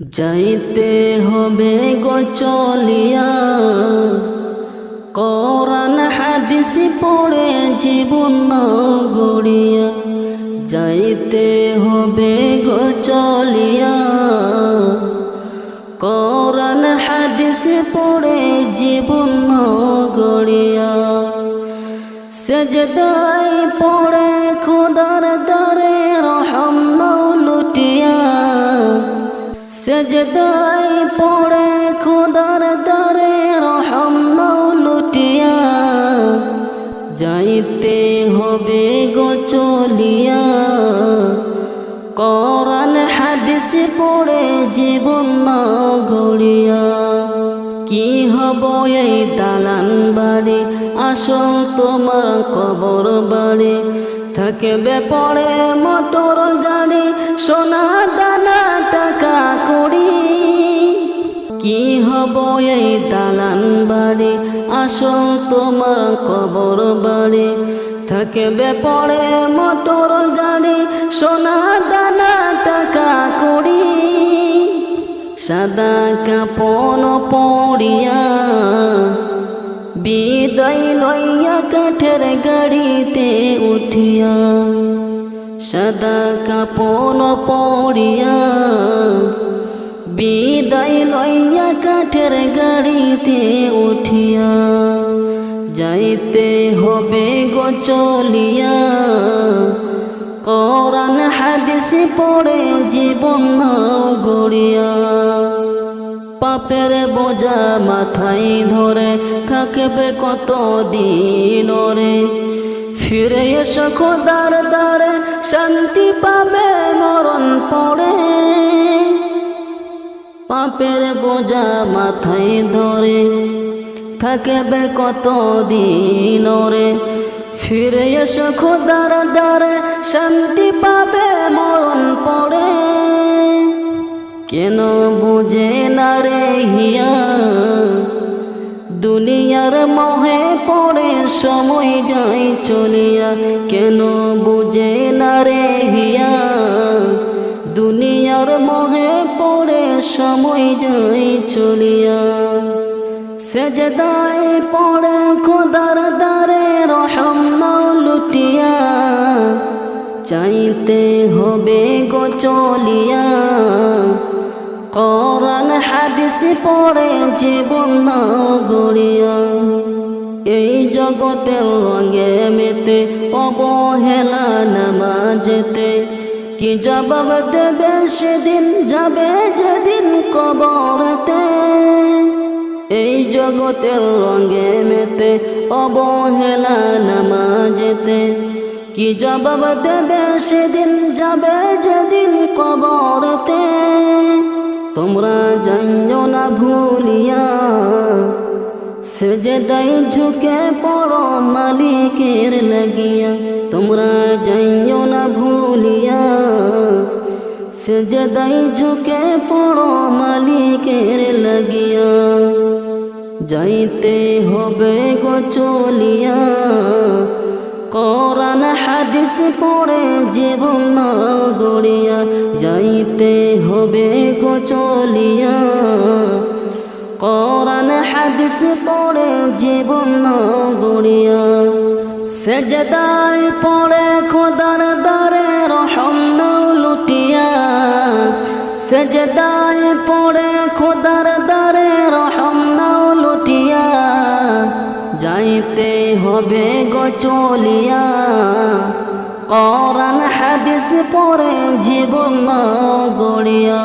যাইতে হবে গো চলিয়া। কোরআন, হাদিস পড়ে জীবন গড়িয়া। যাইতে হবে গো চলিয়া। কোরআন, হাদিস পড়ে জীবন গড়িয়া। সেজদাই সেজদাই পড়ে খোদার দারে রহম নাও লুটিয়া, যাইতে হবে গো চলিয়া। কোরআন, হাদিস পড়ে জীবন না গড়িয়া। কি হব এই দালান বাড়ি? আসল তোমার কবর বাড়ি। থাকবে পড়ে মোটর গাড়ি, সোনা দানা টাকা করি। কি হব এই দালান বাড়ি? আসল তোমার কবর বাড়ি। থাকবে পড়ে মোটর গাড়ি। সোনা দানা টাকা করি। সাদা কাপন পড়িয়া বিদায় লইয়া কাঠের গাড়িতে উঠিয়া সাদা কাপন পড়িয়া বিদায় লইয়া কাঠের গাড়িতে উঠিয়া, যাইতে হবে গো চলিয়া। কোরআন, হাদিস পড়ে জীবন গড়িয়া। পাপের বোঝা মাথায় ধরে থাকবে কত দিন রে ফিরে এসো খোদার দ্বারে, শান্তি পাবে, মরণ পড়ে। পাপের বোঝা মাথায় ধরে, থাকবে কত দিন রে ফিরে এসো খোদার দ্বারে, শান্তি পাবে, মরণ পড়ে। কেন বুঝে না রে হিয়া? দুনিয়ার মহে পড়ে সময় যাই চলিয়া, কেন বুঝে না রে হিয়া? দুনিয়ার মহে পড়ে সময় যাই চলিয়া, সেজদায় পড়ে খোদার দারে রহম লুটিয়া, চাইতে হবে গো চলিয়া। কোরআন হাদিস পড়ে জীবন না গড়িয়া। এই জগতের রঙে মেতে অবহেলা নামাজেতে। কি জবাব দেবে সেদিন যাবে যেদিন কবরতে। এই জগতের রঙে মেতে অবহেলা নামাজেতে। কি জবাব দেবে সেদিন যাবে যেদিন কবরতে। তোমরা জানো না ভুলিয়া সেজে দাই ঝুঁকে পড়ো মালিকের লাগিয়া। তোমরা জানো না ভুলিয়া সেজে দাই ঝুঁকে পড়ো মালিকের লাগিয়া। যাইতে হবে গো চলিয়া কোরআন হাদিস পড়ে জীবন না গড়িয়া, যাইতে হবে গো চলিয়া। কোরআন হাদিস পড়ে জীবন না গড়িয়া, সেজদায় পড়ে খোদার দারে রহম নাও লুটিয়া। সেজদায় পড়ে খোদার দারে রহম নাও হবে গো চলিয়া। করান হাদিস পরে জীবন গড়িয়া।